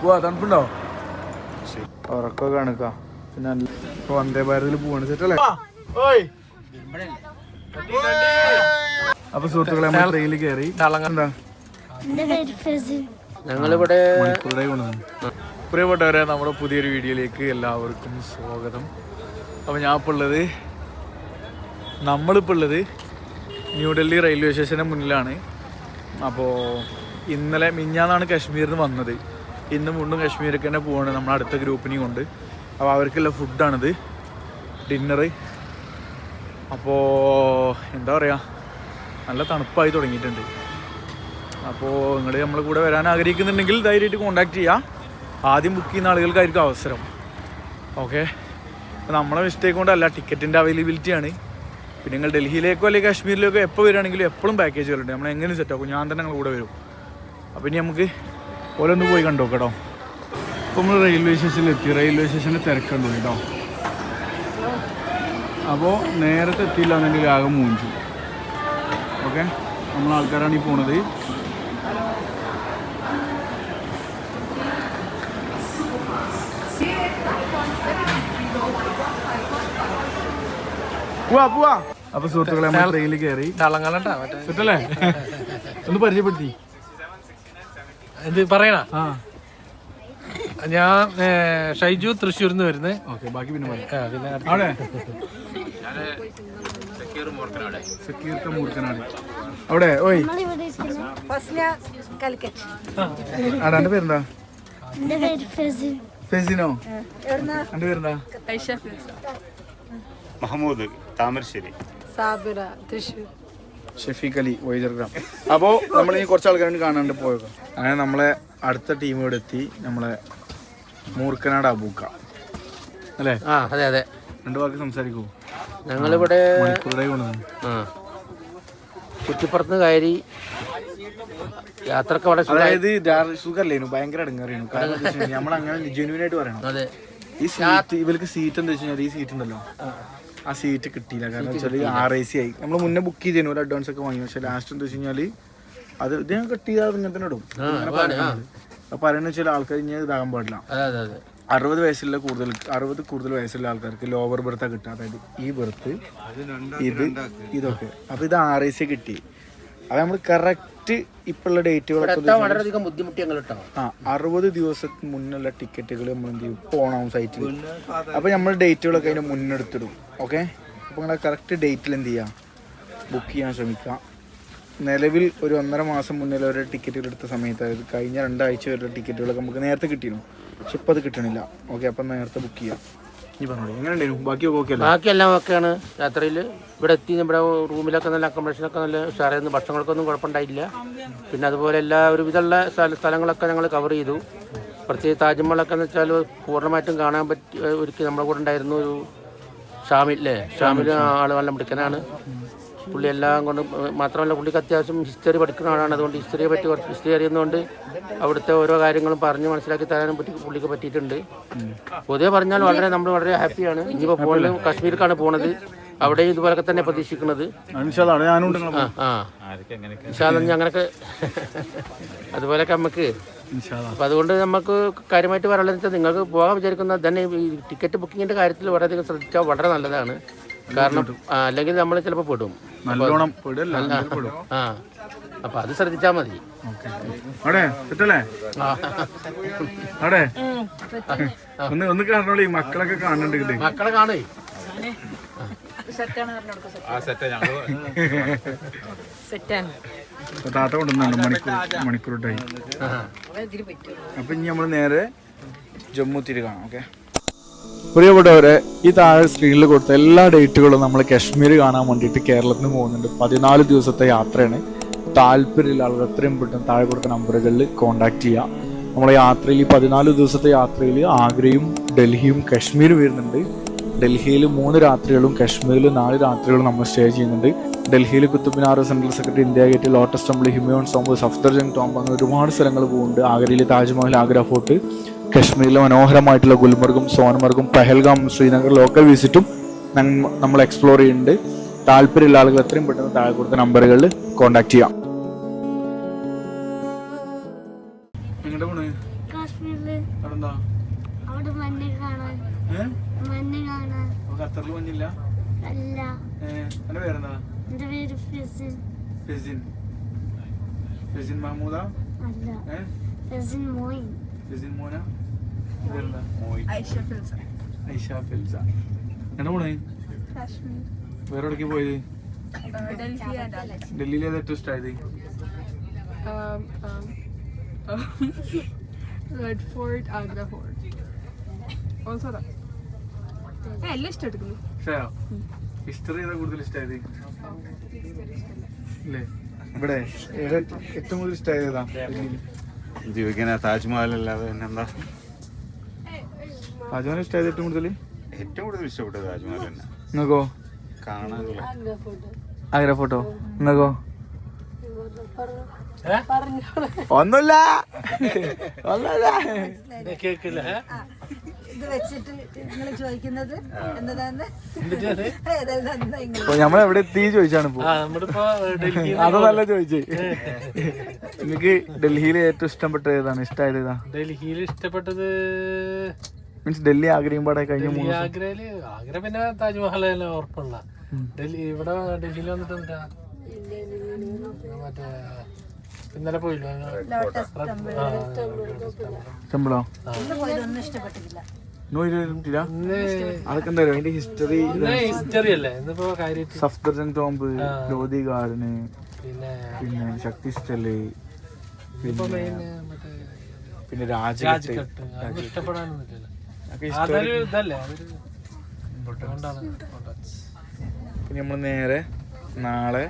പോവാ തണുപ്പുണ്ടോ? ഉറക്കൊക്കെ കാണിക്ക പിന്നെ ഇപ്പൊ വന്ദേ ഭാരതിൽ പോവാണ്. സെറ്റല്ലേ അപ്പൊ സുഹൃത്തുക്കളെ നമ്മൾ ട്രെയിനിൽ കയറി എന്താ? ഞങ്ങളിവിടെ പ്രിയപ്പെട്ടവരെ നമ്മുടെ പുതിയൊരു വീഡിയോയിലേക്ക് എല്ലാവർക്കും സ്വാഗതം. അപ്പോൾ ഞാൻ ഇപ്പോൾ ഉള്ളത് നമ്മളിപ്പോൾ ഉള്ളത് ന്യൂഡൽഹി റെയിൽവേ സ്റ്റേഷന് മുന്നിലാണ്. അപ്പോൾ ഇന്നലെ മിഞ്ഞാന്നാണ് കാശ്മീരിൽ നിന്ന് വന്നത്. ഇന്ന് മുണ്ടും കാശ്മീരൊക്കെ തന്നെ പോവാണ്. നമ്മുടെ അടുത്ത ഗ്രൂപ്പിനെയും കൊണ്ട്. അപ്പോൾ അവർക്കുള്ള ഫുഡാണിത് ഡിന്നറ് അപ്പോൾ എന്താ പറയുക നല്ല തണുപ്പായി തുടങ്ങിയിട്ടുണ്ട്. അപ്പോൾ നിങ്ങൾ നമ്മളെ കൂടെ വരാൻ ആഗ്രഹിക്കുന്നുണ്ടെങ്കിൽ ധൈര്യമായിട്ട് കോൺടാക്റ്റ് ചെയ്യാം. ആദ്യം ബുക്ക് ചെയ്യുന്ന ആളുകൾക്കായിരിക്കും അവസരം. ഓക്കെ നമ്മളെ മിസ്റ്റേക്ക് കൊണ്ടല്ല ടിക്കറ്റിന്റെ അവൈലബിലിറ്റി ആണ്. പിന്നെ നിങ്ങൾ ഡൽഹിയിലേക്കോ അല്ലെങ്കിൽ കാശ്മീരിലേക്കോ എപ്പോൾ വരികയാണെങ്കിലും എപ്പോഴും പാക്കേജുകളുണ്ട് നമ്മൾ എങ്ങനെ സെറ്റ് ആക്കും. ഞാൻ തന്നെ ഞങ്ങൾ കൂടെ വരും. അപ്പോൾ ഇനി നമുക്ക് ഓരോന്ന് പോയി കണ്ടോ കേട്ടോ ഇപ്പൊ നമ്മൾ റെയിൽവേ സ്റ്റേഷനിൽ എത്തി റെയിൽവേ സ്റ്റേഷനിൽ തിരക്കുണ്ടോ കേട്ടോ അപ്പോൾ നേരത്തെ എത്തിയില്ല എന്നുണ്ടെങ്കിൽ ആകെ മൂഞ്ചു. ഓക്കെ? നമ്മൾ ആൾക്കാരാണ് ഈ പോണത്. പോവാ പോവാ. അപ്പൊ സുഹൃത്തുക്കളെ നമ്മൾ ട്രെയിനിൽ കയറി സെറ്റല്ലേ ഒന്ന് പരിചയപ്പെടുത്തി. എന്ത് പറയണ? ഞാൻ ഷൈജു തൃശ്ശൂരിൽ നിന്ന് വരുന്നത് ഓക്കെ ബാക്കി പിന്നെ പിന്നെ അവിടെ? ഓയ്. ഫസ്ന കാലിക്കറ്റ് ആടാ എന്റെ പേരെന്താ? ഫെസിനോ? എന്റെ പേരെന്താ? മഹമ്മൂദ് താമരശ്ശേരി. സാബിറ തൃശ്ശൂർ. ഷെഫീഖ് അലി വൈദർഗ്രാം അപ്പോൾ നമ്മൾ ഇനി കുറച്ച് ആൾക്കാരെ കാണാണ്ട് പോയത്. അങ്ങനെ നമ്മളെ അടുത്ത ടീം ഇവിടെ എത്തി. നമ്മളെ മൂർക്കനാട് അബൂക്ക. അല്ലേ? ആ അതെ അതെ. രണ്ടു വാക്ക് സംസാരിക്കൂ. ഞങ്ങളിവിടെ കുറ്റിപ്പുറത്ത് കയറി യാത്രയ്ക്ക് വളരെ അതായത് സുഖല്ലേനു ഭയങ്കര അടങ്ങറിയാണ് കാരണം നമ്മൾ അങ്ങനെ ജെന്യൂൻ ആയിട്ട് പറയണം. അതെ. ഈ സീറ്റ് ഇവർക്ക് സീറ്റ് എന്താ വെച്ചാൽ കഴിഞ്ഞാൽ ഈ സീറ്റ് ഉണ്ടല്ലോ. ആ സീറ്റ് കിട്ടിയില്ല. കാരണം വെച്ചാൽ ആർ ഐ സി ആയി. നമ്മൾ മുന്നേ ബുക്ക് ചെയ്തേനു ഒരു അഡ്വാൻസ് ഒക്കെ വാങ്ങി. പക്ഷെ ലാസ്റ്റ് എന്താ വെച്ച് കഴിഞ്ഞാൽ അത് ഇത് ഞാൻ കിട്ടിയാൽ ഇങ്ങനെ തന്നെ ഇടും. അപ്പൊ പറയുന്നത് വെച്ചാൽ ആൾക്കാർ ഇങ്ങനെ ഇതാകാൻ പാടില്ല. അതെ അതെ അതെ. അറുപത് വയസ്സുള്ള കൂടുതൽ അറുപത് കൂടുതൽ വയസ്സുള്ള ആൾക്കാർക്ക് ലോവർ ബെർത്താ കിട്ടുക. അതായത് ഈ ബെർത്ത് ഇത് ഇതൊക്കെ. അപ്പൊ ഇത് ആർ ഐ സി കിട്ടി. അത് നമ്മൾ കറക്റ്റ് ഇപ്പോഴുള്ള ഡേറ്റുകളൊക്കെ വളരെയധികം ബുദ്ധിമുട്ടി ഞങ്ങൾ കേട്ടോ ആ അറുപത് ദിവസത്തിന് മുന്നുള്ള ടിക്കറ്റുകൾ നമ്മൾ എന്ത് ചെയ്യും? പോണാവും സൈറ്റിൽ അപ്പോൾ നമ്മൾ ഡേറ്റുകളൊക്കെ അതിന് മുന്നെടുത്തിടും ഓക്കെ അപ്പോൾ നിങ്ങളെ കറക്റ്റ് ഡേറ്റിൽ എന്ത് ചെയ്യാം? ബുക്ക് ചെയ്യാൻ ശ്രമിക്കുക. നിലവിൽ ഒരു ഒന്നര മാസം മുന്നിൽ ഒരു ടിക്കറ്റുകൾ എടുത്ത സമയത്ത് അതായത് കഴിഞ്ഞ രണ്ടാഴ്ച വരെ ടിക്കറ്റുകളൊക്കെ നമുക്ക് നേരത്തെ കിട്ടിയിരുന്നു. പക്ഷെ ഇപ്പോൾ അത് കിട്ടണില്ല ഓക്കെ അപ്പം നേരത്തെ ബുക്ക് ചെയ്യാം. ബാക്കിയെല്ലാം ഒക്കെയാണ് രാത്രിയിൽ ഇവിടെ എത്തി നമ്മുടെ റൂമിലൊക്കെ നല്ല അക്കോമഡേഷനൊക്കെ നല്ല ഉഷാറായിരുന്നു ഭക്ഷണങ്ങൾക്കൊന്നും കുഴപ്പമുണ്ടായില്ല. പിന്നെ അതുപോലെ എല്ലാ ഒരുവിധമുള്ള സ്ഥല സ്ഥലങ്ങളൊക്കെ ഞങ്ങൾ കവർ ചെയ്തു. പ്രത്യേകിച്ച് താജ്മഹലൊക്കെ എന്ന് വെച്ചാൽ പൂർണമായിട്ടും കാണാൻ പറ്റി ഒരുക്കി നമ്മുടെ കൂടെ ഉണ്ടായിരുന്നു ഒരു ഷാമിൽ അല്ലേ ഷാമിൽ ആൾ നല്ല മിടുക്കനാണ്. പുള്ളി എല്ലാം കൊണ്ട് മാത്രമല്ല പുള്ളിക്ക് അത്യാവശ്യം ഹിസ്റ്ററി പഠിക്കുന്ന ആളാണ്. അതുകൊണ്ട് ഹിസ്റ്ററിയെ പറ്റി കുറച്ച് ഹിസ്റ്ററി അറിയുന്നതുകൊണ്ട് അവിടുത്തെ ഓരോ കാര്യങ്ങളും പറഞ്ഞ് മനസ്സിലാക്കി തരാനും പറ്റി പുള്ളിക്ക് പറ്റിയിട്ടുണ്ട്. പൊതുവെ പറഞ്ഞാൽ വളരെ നമ്മൾ വളരെ ഹാപ്പിയാണ്. ഇനിയിപ്പോൾ പോകുന്നത് കാശ്മീർക്കാണ് പോണത്. അവിടെയും ഇതുപോലൊക്കെ തന്നെ പ്രതീക്ഷിക്കുന്നത്. അങ്ങനൊക്കെ അതുപോലൊക്കെ നമുക്ക്. അപ്പൊ അതുകൊണ്ട് നമുക്ക് കാര്യമായിട്ട് പറയാനുള്ളത് നിങ്ങൾക്ക് പോകാൻ വിചാരിക്കുന്ന തന്നെ ഈ ടിക്കറ്റ് ബുക്കിങ്ങിന്റെ കാര്യത്തിൽ വളരെയധികം ശ്രദ്ധിച്ചാൽ വളരെ നല്ലതാണ്. കാരണം അല്ലെങ്കിൽ നമ്മൾ ചിലപ്പോൾ പെടും. നല്ലോണം ആ അപ്പൊ അത് ശ്രദ്ധിച്ചാ മതി. ഒന്ന് ഒന്ന് കാണണോളി മക്കളൊക്കെ കാണുന്നുണ്ട് മക്കളെ കാണേ. താത്ത കൊണ്ടുവന്നുണ്ട് മണിക്കൂർ മണിക്കൂർ ആ. അപ്പൊ ഇനി നമ്മൾ നേരെ ജമ്മു തിരി കാണാം ഓക്കെ? പ്രിയപ്പെട്ടവരെ ഈ താഴെ സ്ക്രീനിൽ കൊടുത്ത എല്ലാ ഡേറ്റുകളും നമ്മൾ കശ്മീർ കാണാൻ വേണ്ടിയിട്ട് നിന്ന് പോകുന്നുണ്ട്. പതിനാല് ദിവസത്തെ യാത്രയാണ്. താല്പര്യമുള്ള ആളുകൾ എത്രയും പെട്ടെന്ന് താഴെ കൊടുത്ത നമ്പറുകളിൽ കോൺടാക്ട് ചെയ്യാം. നമ്മളെ യാത്രയിൽ ഈ പതിനാല് ദിവസത്തെ യാത്രയിൽ ആഗ്രയും ഡൽഹിയും കാശ്മീരും വരുന്നുണ്ട്. ഡൽഹിയിൽ മൂന്ന് രാത്രികളും കശ്മീരിൽ നാല് രാത്രികളും നമ്മൾ സ്റ്റേ ചെയ്യുന്നുണ്ട്. ഡൽഹിയിൽ Qutub Minar central secretary India gate lotus temple Humayun tomb Safdarjung tomb അങ്ങനെ ഒരുപാട് സ്ഥലങ്ങൾ പോകുന്നുണ്ട്. ആഗ്രയിൽ താജ്മഹൽ ആഗ്ര ഫോർട്ട്. കശ്മീരിലെ മനോഹരമായിട്ടുള്ള ഗുൽമർഗും സോൻമർഗും പെഹൽഗാം ശ്രീനഗർ ലോക്കൽ വിസിറ്റും നമ്മ- നമ്മൾ എക്സ്പ്ലോർ ചെയ്യുന്നുണ്ട്. താല്പര്യമുള്ള ആളുകൾ എത്രയും പെട്ടെന്ന് താഴെ കൊടുത്ത നമ്പറുകളിൽ കോൺടാക്ട് ചെയ്യാം. കാശ്മീരിലെ. അവിടെ എന്താ അവിടെ മഞ്ഞ് കാണാൻ. ഏഹ് മഞ്ഞ് കാണാൻ. ഖത്തറിൽ മഞ്ഞില്ല? അല്ല. ഏഹ് എന്റെ പേരെന്താ? എന്റെ പേര് ഫെസിൻ. ഫെസിൻ. ഫെസിൻ മഹമൂദ അല്ല. ഫെസിൻ മോയിൻ. ഫെസിൻ മോന? ഐഷ ഫിൽസ ഐഷ ഫിൽസ എന്നെ പോണേ? കാശ്മീർ വേറെ എവിടേക്ക് പോയത്? ഡൽഹിയിൽ ഏതാ ഏറ്റവും ഇഷ്ടമായത് um, um, red fort Agra fort also എല്ലാം ഹിസ്റ്ററി ഏതാ കൂടുതൽ ഇഷ്ടമായത് അല്ലേ ഇവിടെ ഏതാ ഏറ്റവും കൂടുതൽ ഇഷ്ടമായത് ഏതാ? താജ്മഹൽ അല്ലാതെ പിന്നെന്താ? താജ്മഹൽ ഇഷ്ടമായത് ഏറ്റവും കൂടുതൽ? ഏറ്റവും കൂടുതൽ ഇഷ്ടപ്പെട്ടത് താജ്മഹൽ തന്നെ. നിങ്ങൾക്കോ? കാണാനുള്ള. ആഗ്ര ഫോട്ടോ? നിങ്ങൾക്കോ? ഒന്നുമില്ല. ഒന്നുമില്ല. ഇത് വെച്ചിട്ട് നിങ്ങൾ ചോദിക്കുന്നത് അപ്പൊ നമ്മൾ എവിടെ എത്തി ചോദിച്ചാണ് ഡൽഹി അതല്ല ചോദിച്ചേ. എനിക്ക് ഡൽഹിയിൽ ഏറ്റവും ഇഷ്ടപ്പെട്ടത് ഏതാണ്? ഇഷ്ടമായത് ഏതാ? ഡൽഹിയിൽ ഇഷ്ടപ്പെട്ടത് മീൻസ് ഡൽഹി ആഗ്രയും പാടെ കഴിഞ്ഞ. ആഗ്രയിൽ ആഗ്ര പിന്നെ താജ്മഹൽ ഉറപ്പുള്ള. ഡൽഹി ഇവിടെ ഡൽഹിയിൽ വന്നിട്ട് മറ്റേ ഇന്നലെ പോയില്ലോ? ടെമ്പിളോ? അതൊക്കെ അതിന്റെ ഹിസ്റ്ററി ഹിസ്റ്ററി അല്ലേ? ഇന്നിപ്പോ സഫ്ദർജൻ ടോംബ് ലോധി ഗാർഡന് പിന്നെ പിന്നെ ശക്തി സ്റ്റൽ പിന്നെ പിന്നെ രാജഘട്ട്. രാജ്ഘട്ട്. പിന്നെ നമ്മൾ നേരെ നാളെ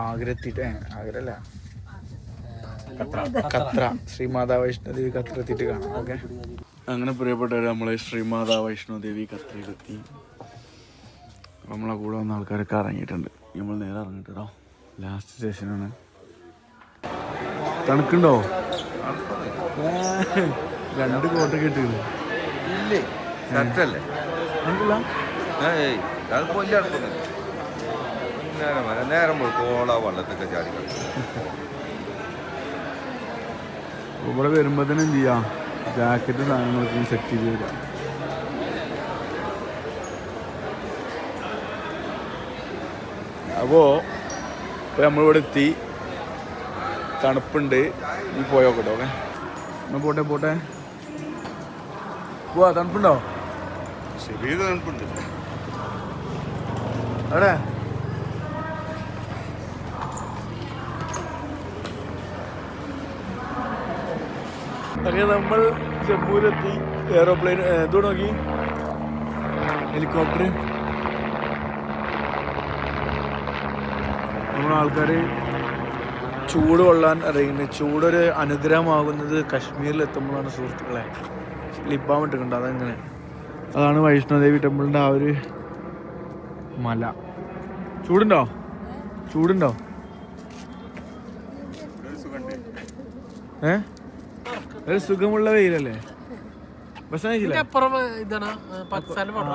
ആഗ്രഹത്തിട്ട് ആഗ്രഹല്ല അല്ല കത്ര ശ്രീമാതാ വൈഷ്ണോദേവി കത്ര എത്തിയിട്ട് കാണാം ഓക്കെ? അങ്ങനെ പ്രിയപ്പെട്ടവർ നമ്മൾ ശ്രീമാതാ വൈഷ്ണോദേവി കത്രയിലെത്തി. നമ്മളെ കൂടെ വന്ന ആൾക്കാരൊക്കെ ഇറങ്ങിയിട്ടുണ്ട്. നമ്മൾ നേരെ ഇറങ്ങിട്ടോ ലാസ്റ്റ് സ്റ്റേഷനാണ് തണുക്കുണ്ടോ? രണ്ട് കോട്ട ഇട്ടില്ല ഇല്ലേ? ഷർട്ടല്ലേ? ഏയ് തണുപ്പ് വലിയ തണുപ്പൊന്നും നേരം വരെ നേരം കോള വെള്ളത്തൊക്കെ ചാടി കളിക്കും ഇവിടെ വരുമ്പോ തന്നെ എന്ത് ചെയ്യാം? ജാക്കറ്റ് സാധനങ്ങളൊക്കെ സെറ്റ് ചെയ്ത് തരാം. അപ്പോ ഇപ്പൊ നമ്മളിവിടെ എത്തി. തണുപ്പുണ്ട്. നീ പോയോക്കട്ടോ ഓക്കെ? പോട്ടെ പോട്ടെ. പോവാ തണുപ്പുണ്ടോ? ചെറിയ തണുപ്പുണ്ട്. അവിടെ അങ്ങനെ നമ്മൾ ജമ്മുവിലെത്തി എയറോപ്ലെയിൻ എന്തോ നോക്കി. ഹെലികോപ്റ്റർ നമ്മുടെ ആൾക്കാർ ചൂട് കൊള്ളാൻ അറിയുന്നത് ചൂടൊരു അനുഗ്രഹമാകുന്നത് കാശ്മീരിൽ എത്തുമ്പോഴാണ് സുഹൃത്തുക്കളെ. ലിപ്പാൻ ഇട്ടിട്ടുണ്ട് അതങ്ങനെ? അതാണ് വൈഷ്ണോദേവി ടെമ്പിളിന്റെ ആ ഒരു മല. ചൂടുണ്ടോ? ചൂടുണ്ടോ? ഏ? ഒരു സുഖമുള്ള വെയിലല്ലേ?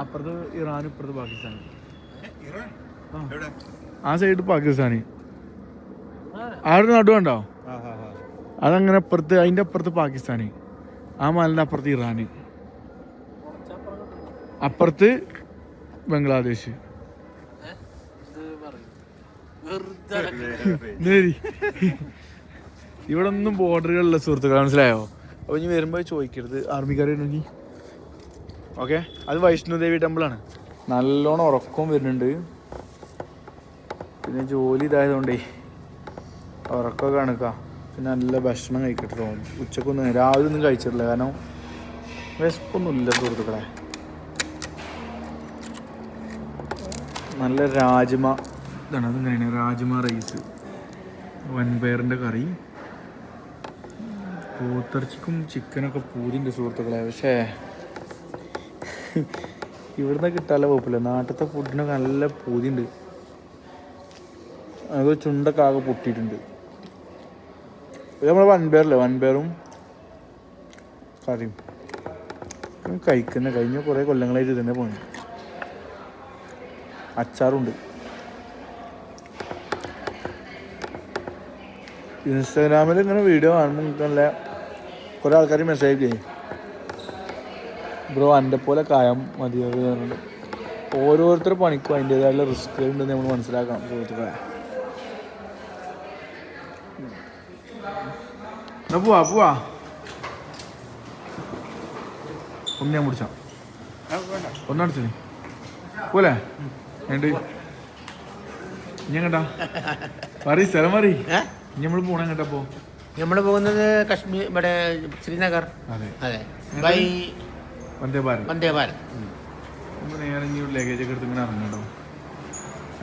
അപ്പുറത്ത് ഇറാൻ ഇപ്പുറത്ത് പാകിസ്ഥാൻ. എവിടെ? ആ സൈഡ് പാകിസ്ഥാന്. ആ. ഒരു നടുവുണ്ടോ? അതങ്ങനെ അപ്പുറത്ത് അതിന്റെ അപ്പുറത്ത് പാകിസ്ഥാന്. ആ മാലിന്റെ അപ്പുറത്ത് ഇറാനി. അപ്പുറത്ത് ബംഗ്ലാദേശ്. ഇവിടെ ഒന്നും ബോർഡറുകളില്ല സുഹൃത്തുക്കൾ മനസ്സിലായോ? അപ്പൊ ഇനി വരുമ്പോ ചോദിക്കരുത്. ആർമിക്കാർ ഉണ്ടെങ്കിൽ ഓക്കെ? അത് വൈഷ്ണോദേവി ടെമ്പിളാണ് നല്ലോണം ഉറക്കവും വരുന്നുണ്ട്. പിന്നെ ജോലി ഇതായതുകൊണ്ടേ ഉറക്കമൊക്കെ കണക്ക പിന്നെ നല്ല ഭക്ഷണം കഴിക്കട്ടെ തോന്നും ഉച്ചക്കൊന്നും രാവിലെ ഒന്നും കഴിച്ചിട്ടില്ല. കാരണം വിശപ്പൊന്നുമില്ല സുഹൃത്തുക്കളെ. നല്ല രാജ്മ ഇതാണ് അതിങ്ങനെയാണ് രാജ്മ റൈസ് വൻപയറിന്റെ കറി. പൂത്തിറച്ചിക്കും ചിക്കനൊക്കെ പൂതിന്റെ സുഹൃത്തുക്കളെ. പക്ഷേ ഇവിടുന്ന് കിട്ടാല കുഴപ്പമില്ല നാട്ടിലത്തെ ഫുഡിനൊക്കെ നല്ല പൂതിയുണ്ട് അത് ചുണ്ടൊക്കെ ആകെ പൊട്ടിയിട്ടുണ്ട്. ഇത് നമ്മൾ വൻപയറല്ലേ വൻപയറും കറിയും കഴിക്കുന്ന. കഴിഞ്ഞ കുറേ കൊല്ലങ്ങളായിട്ട് ഇതന്നെ പോയി അച്ചാറുണ്ട്. ഇൻസ്റ്റാഗ്രാമിൽ ഇങ്ങനെ വീഡിയോ കാണുമ്പോൾ നല്ല കുറേ ആൾക്കാർ മെസ്സേജ് ചെയ്യും ബ്രോ എന്റെ പോലെ കായം മതിയാവുന്നുണ്ട് ഓരോരുത്തർ പണിക്കും അതിന്റെതായുള്ള റിസ്ക് ഉണ്ടെന്ന് നമ്മൾ മനസ്സിലാക്കണം സുഹൃത്തുക്കളെ. എന്നാ പോവാ. പോവാ ഒന്ന് ഞാൻ പിടിച്ചാ ഒന്നടിച്ചു പോലെ ഏണ്ട്. ഇനി എങ്ങട്ടാ? പറയ് സ്ഥലം മറി. നമ്മൾ പോണ പോ നമ്മൾ പോകുന്നത് കശ്മീർ ഇവിടെ ശ്രീനഗർ. അതെ. അതെ. ബൈ വന്ദേ ഭാരത്. വന്ദേ ഭാരത്. നമ്മൾ നേരെ ഇനി ഒരു ലഗേജ് ഒക്കെ എടുത്ത് ഇങ്ങനെ ഇറങ്ങട്ടോ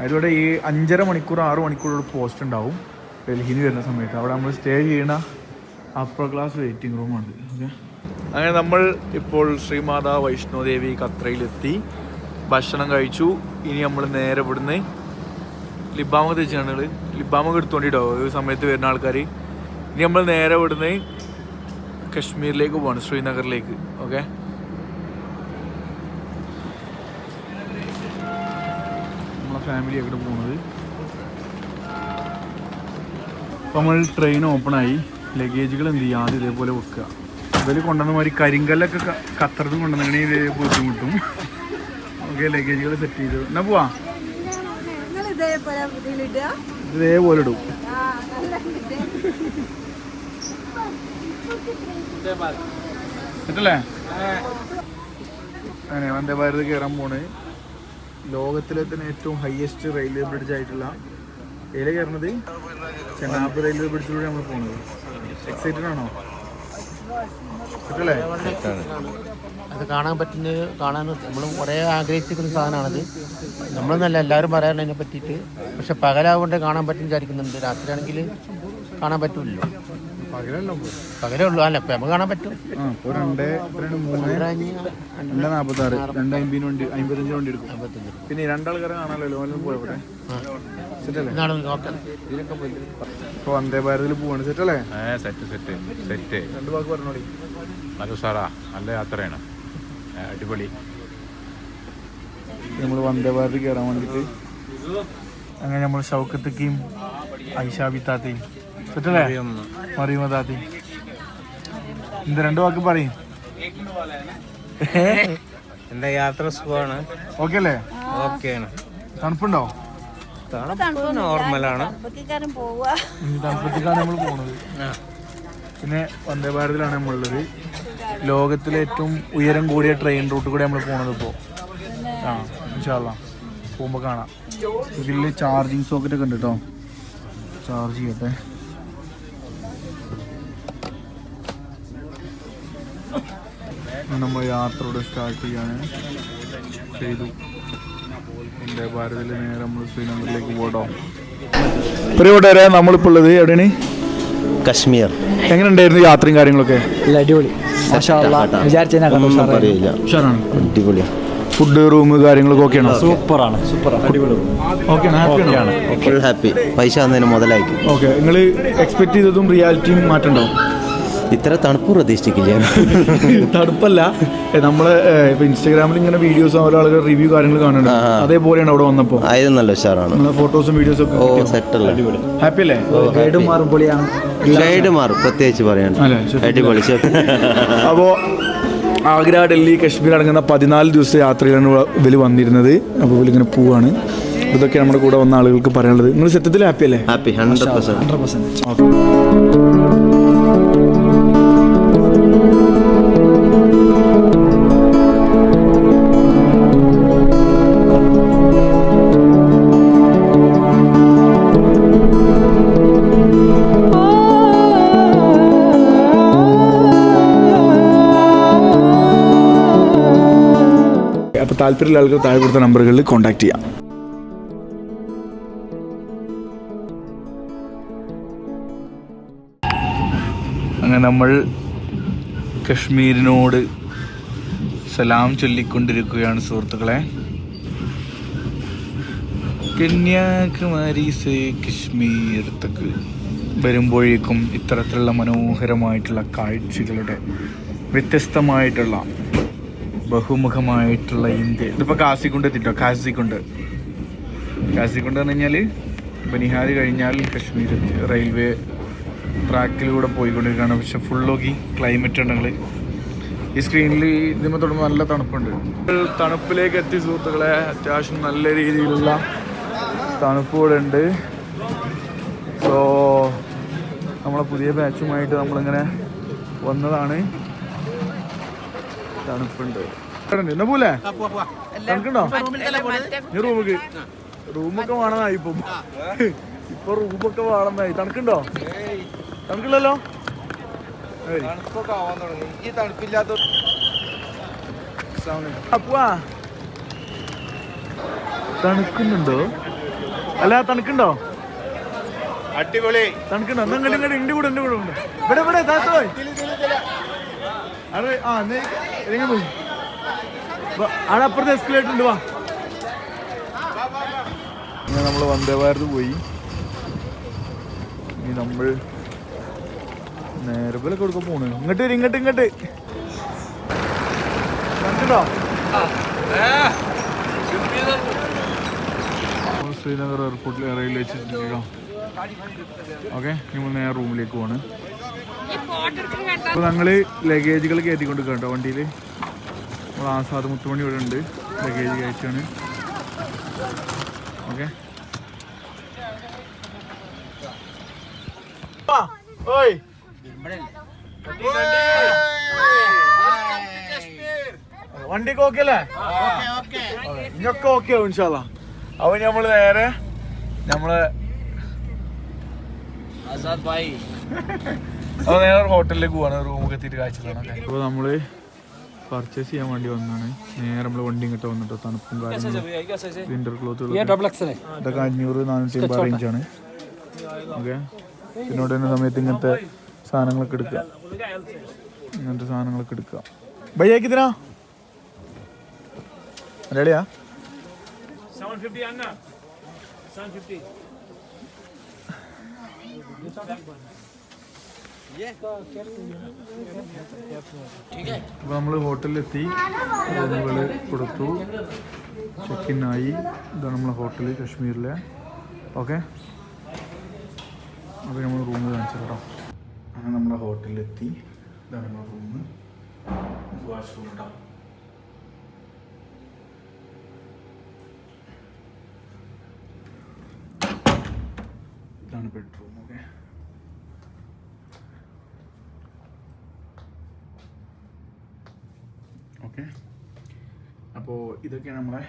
അതിലൂടെ ഈ അഞ്ചര മണിക്കൂർ ആറ് മണിക്കൂറോട് പോസ്റ്റ് ഉണ്ടാവും. ഡൽഹിയിൽ വരുന്ന സമയത്ത്. അവിടെ നമ്മൾ സ്റ്റേ ചെയ്യണ അപ്പർ ക്ലാസ് വെയിറ്റിംഗ് റൂമുണ്ട് ഓക്കെ അങ്ങനെ നമ്മൾ ഇപ്പോൾ ശ്രീമാതാ വൈഷ്ണോദേവി കത്രയിലെത്തി. ഭക്ഷണം കഴിച്ചു. ഇനി നമ്മൾ നേരെ ഇവിടുന്ന് ലിബാമ തേച്ചാണ് ലിബാമൊക്കെ എടുത്തോണ്ടിട്ടോ? ഒരു സമയത്ത് വരുന്ന ആൾക്കാർ ഇനി നമ്മൾ നേരെ ഇവിടുന്ന് കശ്മീരിലേക്ക് പോകണം ശ്രീനഗറിലേക്ക്. ഓക്കെ നമ്മളെ ഫാമിലി എവിടെ പോകുന്നത് നമ്മൾ ട്രെയിൻ ഓപ്പണായി ലഗേജുകൾ എന്ത് ചെയ്യുക ആദ്യം ഇതേപോലെ വെക്കുക. ഇതിൽ കൊണ്ടുവന്ന മാതിരി കരിങ്കല്ലൊക്കെ കത്തറത് ഖത്തറിന് ഇത് ബുദ്ധിമുട്ടും. ഓക്കെ ലഗേജുകൾ സെറ്റ് ചെയ്തു. എന്നാ പോവാ? ഇതേപോലെ ഇടും. സെറ്റല്ലേ? അങ്ങനെ വന്ദേ ഭാരത് കയറാൻ പോണ്. ലോകത്തിലെ തന്നെ ഏറ്റവും ഹയസ്റ്റ് റെയിൽവേ ബ്രിഡ്ജ് ആയിട്ടുള്ള ഏല കയറണത്? ചെന്നാപ്പ് റെയിൽവേ ബ്രിഡ്ജിലൂടെ നമ്മൾ പോകുന്നത് എക്സൈറ്റഡ് ആണോ? അത് കാണാൻ പറ്റുന്ന കാണാൻ നമ്മൾ കുറേ ആഗ്രഹിച്ചിരിക്കുന്ന സാധനമാണത്. നമ്മളെന്നല്ല എല്ലാവരും പറയാറുണ്ട് അതിനെ പറ്റിയിട്ട്. പക്ഷെ പകലാകൊണ്ട് കാണാൻ പറ്റും വിചാരിക്കുന്നുണ്ട്. രാത്രിയാണെങ്കിൽ കാണാൻ പറ്റൂല്ലോ പകലേ ഉള്ളൂ. അല്ല നമുക്ക് കാണാൻ പറ്റും. ആ ഇപ്പോൾ രണ്ട് രണ്ട് മൂന്ന് രണ്ട് നാൽപ്പത്തി ആറ് രണ്ട് അമ്പതിന് വണ്ടി അമ്പത്തഞ്ചിന് വണ്ടി എടുക്കും. പിന്നെ രണ്ടാൾക്കാരെ കാണാമല്ലോ പോയപ്പോട്ടെ വന്ദേ ഭാരതിൽ പോവാണ്. സെറ്റല്ലേ? Set set set. രണ്ട് വാക്ക് പറഞ്ഞോളി. നല്ല യാത്രയാണ്. അടിപൊളി. നമ്മൾ വന്ദേ ഭാരത് കയറാൻ വേണ്ടിയിട്ട് അങ്ങനെ നമ്മൾ ഷൗക്കത്തേക്കും ഐഷാബി താത്തയും സെറ്റല്ലേ? മറിയുമ താത്തയും എന്ത് രണ്ടു വാക്ക് പറയും. എന്റെ യാത്ര സുഖമാണ് ഓക്കെ അല്ലേ? ഓക്കെയാണ് തണുപ്പുണ്ടോ? തണുപ്പ് നോർമലാണ്. അപ്പത്തേക്കാരും പോവുക. തണുപ്പത്തേക്കാണ് നമ്മൾ പോണത്. പിന്നെ വന്ദേ ഭാരതിലാണ് നമ്മളുള്ളത്. ലോകത്തിലെ ഏറ്റവും ഉയരം കൂടിയ ട്രെയിൻ റൂട്ട് കൂടെ നമ്മൾ പോണത് ഇപ്പോ. ആ ഇൻഷാല്ല പോകുമ്പോൾ കാണാം. ഇതിൽ ചാർജിങ് സോക്കറ്റ് ഒക്കെ ഉണ്ട് കേട്ടോ ചാർജ് ചെയ്യട്ടെ. നമ്മൾ യാത്രയോടെ സ്റ്റാർട്ട് ചെയ്യാൻ ചെയ്തു. വന്ദേ ഭാരതിൽ നേരെ നമ്മൾ ശ്രീനഗറിലേക്ക് പോട്ടോ. പ്രിയപ്പെട്ടവരെ നമ്മളിപ്പോൾ ഉള്ളത് എവിടെയാണ്? കശ്മീർ. എങ്ങനെ ഉണ്ടായിരുന്നു യാത്രയും കാര്യങ്ങളൊക്കെ? അടിപൊളി. അടിപൊളിയാണ് ഫുഡ് റൂം കാര്യങ്ങളൊക്കെ ഓക്കെയാണോ? സൂപ്പറാണ്. സൂപ്പറാണ്. ഹാപ്പി. പൈസ മുതലാക്കി ഓക്കെ നിങ്ങൾ എക്സ്പെക്ട് ചെയ്തതും റിയാലിറ്റിയും മാറ്റണ്ടോ ഇത്ര തണുപ്പ് പ്രതീക്ഷിക്കില്ല? തണുപ്പല്ല. നമ്മൾ ഇപ്പൊ ഇൻസ്റ്റാഗ്രാമിൽ ഇങ്ങനെ വീഡിയോസ് ഓരോ ആളുകൾ റിവ്യൂ കാര്യങ്ങൾ കാണുന്നുണ്ട്. അതേപോലെയാണ് അവിടെ വന്നപ്പോൾ ആയത് നല്ല ഉഷാറാണ്. ഫോട്ടോസും വീഡിയോസും ഓ ഒക്കെ ഹാപ്പി അല്ലേ? ഗൈഡ് മാറും പ്രത്യേകിച്ച് പറയാൻ. അടിപൊളി. അപ്പോൾ ആഗ്ര ഡൽഹി കശ്മീർ അടങ്ങുന്ന പതിനാല് ദിവസത്തെ യാത്രയിലാണ് ഇവർ വന്നിരുന്നത്. അപ്പോൾ ഇവരിങ്ങനെ പോവാണ്. ഇതൊക്കെ നമ്മുടെ കൂടെ വന്ന ആളുകൾക്ക് പറയാനുള്ളത്. നിങ്ങൾ സത്യത്തിൽ ഹാപ്പി അല്ലേ? Happy hundred percent okay. താല്പര്യമുള്ള ആളുകൾ താഴെ കൊടുത്ത നമ്പറുകളിൽ കോൺടാക്ട് ചെയ്യാം. അങ്ങനെ നമ്മൾ കശ്മീരിനോട് സലാം ചൊല്ലിക്കൊണ്ടിരിക്കുകയാണ് സുഹൃത്തുക്കളെ. കന്യാകുമാരി സേ തക്ക് വരുമ്പോഴേക്കും ഇത്തരത്തിലുള്ള മനോഹരമായിട്ടുള്ള കാഴ്ചകളുടെ വ്യത്യസ്തമായിട്ടുള്ള ബഹുമുഖമായിട്ടുള്ള ഇന്ത്യ. ഇതിപ്പോൾ കാസിക്കുണ്ട് എത്തിട്ടോ? കാസിക്കുണ്ട് കാസിക്കുണ്ട് എന്ന് പറഞ്ഞാൽ ബനിഹാൽ കഴിഞ്ഞാൽ കശ്മീർ റെയിൽവേ ട്രാക്കിലൂടെ പോയിക്കൊണ്ടിരിക്കുകയാണ്. പക്ഷെ ഫുൾ നോക്കി ക്ലൈമറ്റ് ഉണ്ടെങ്കിൽ ഈ സ്ക്രീനിൽ ഇതിന് തൊടുമ്പോൾ നല്ല തണുപ്പുണ്ട്. തണുപ്പിലേക്ക് എത്തി സുഹൃത്തുക്കളെ അത്യാവശ്യം നല്ല രീതിയിലുള്ള തണുപ്പ് കൂടെ ഉണ്ട്. സോ നമ്മളെ പുതിയ ബാച്ചുമായിട്ട് നമ്മളിങ്ങനെ വന്നതാണ്. തണുപ്പുണ്ട് എന്നാ പോലെ തണുക്കുണ്ടോ നീ റൂമുക്ക് റൂമൊക്കെ വേണമെന്നായി ഇപ്പം ഇപ്പൊ റൂമൊക്കെ വേണമെന്നായി തണുക്കുണ്ടോ തണുക്കില്ലല്ലോ ഈ തണുപ്പില്ലാത്ത തണുക്കുന്നുണ്ടോ അല്ല തണുക്കുണ്ടോ അടിപൊളി തണുക്കുണ്ടോ എന്നാ ഇങ്ങോട്ട് ഇങ്ങോട്ട് ഇന്റെ കൂടെ എന്റെ കൂടെ ഉണ്ട് ഇവിടെ ഇവിടെ താത്തോയ് അതെ ആ നീ ഇറങ്ങി പോയി. ആടെ അപ്പുറത്തെ എസ്കലേറ്റർ ഉണ്ട് വാ. ഇനി നമ്മൾ വന്ദേ ഭാരത് പോയി. ഇനി നമ്മൾ നേരെ പോലെ കൊടുക്കാൻ പോണ്. ഇങ്ങോട്ട് ഇങ്ങോട്ട് ഇങ്ങോട്ട്. ശ്രീനഗർ എയർപോർട്ടിൽ റെയിൽവേ സ്റ്റേഷനിലോ ഓക്കെ നമ്മൾ നേരെ റൂമിലേക്ക് പോവാണ്. അപ്പോൾ ഞങ്ങൾ ലഗേജുകൾ കയറ്റിക്കൊണ്ട് കേട്ടോ വണ്ടിയിൽ നമ്മൾ ആസാദ് മുത്തുമണി ഇവിടെ ഉണ്ട്. ലഗേജ് കയറ്റാണ് ഓക്കെ. വണ്ടിക്ക് ഓക്കെ അല്ലേ? ഓക്കെ ആവും ഇൻഷാല്ല അപ്പൊ നമ്മൾ നേരെ നമ്മൾ അപ്പൊ നേരെ ഹോട്ടലിലേക്ക് പോവാണ്. റൂമൊക്കെ എത്തിയിട്ട് കാഴ്ചകളാണ് അപ്പോൾ നമ്മൾ പർച്ചേസ് ചെയ്യാൻ വേണ്ടി വന്നാണ്. നേരെ നമ്മൾ വണ്ടി ഇങ്ങോട്ട് വന്നിട്ട് തണുപ്പും കാര്യങ്ങളും. വിന്റർ ക്ലോത്ത് ഇതൊക്കെ അഞ്ഞൂറ് നാനൂറ്റി അമ്പത് റേഞ്ചാണ് ഓക്കെ പിന്നോട് തന്നെ സമയത്ത് ഇങ്ങനത്തെ സാധനങ്ങളൊക്കെ എടുക്കുക. ഇങ്ങനത്തെ സാധനങ്ങളൊക്കെ എടുക്കുക. ബയ്യാക്കി തരാ. മലയാളിയാ അപ്പൊ നമ്മൾ ഹോട്ടലിലെത്തി. റൂമുകൾ കൊടുത്തു. ചെക്ക് ഇൻ ആയി. ഇതാണ് നമ്മളെ ഹോട്ടൽ കശ്മീരിലെ. ഓക്കെ അപ്പോൾ നമ്മൾ റൂം കാണിച്ചു കേട്ടോ അങ്ങനെ നമ്മളെ ഹോട്ടലിലെത്തി. ഇതാണ് നമ്മളെ റൂം വാഷ്റൂം കേട്ടോ ഇതാണ് ബെഡ്റൂം ഓക്കെ ഓക്കെ. അപ്പോൾ ഇതൊക്കെയാണ് നമ്മളെ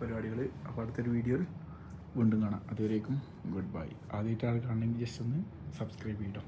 പരിപാടികൾ അപ്പോൾ അടുത്തൊരു വീഡിയോയിൽ വീണ്ടും കാണാം. അതുവരേക്കും ഗുഡ് ബൈ. ആദ്യമായിട്ടാണ് കാണണമെങ്കിൽ ജസ്റ്റ് ഒന്ന് സബ്സ്ക്രൈബ് ചെയ്യട്ടോ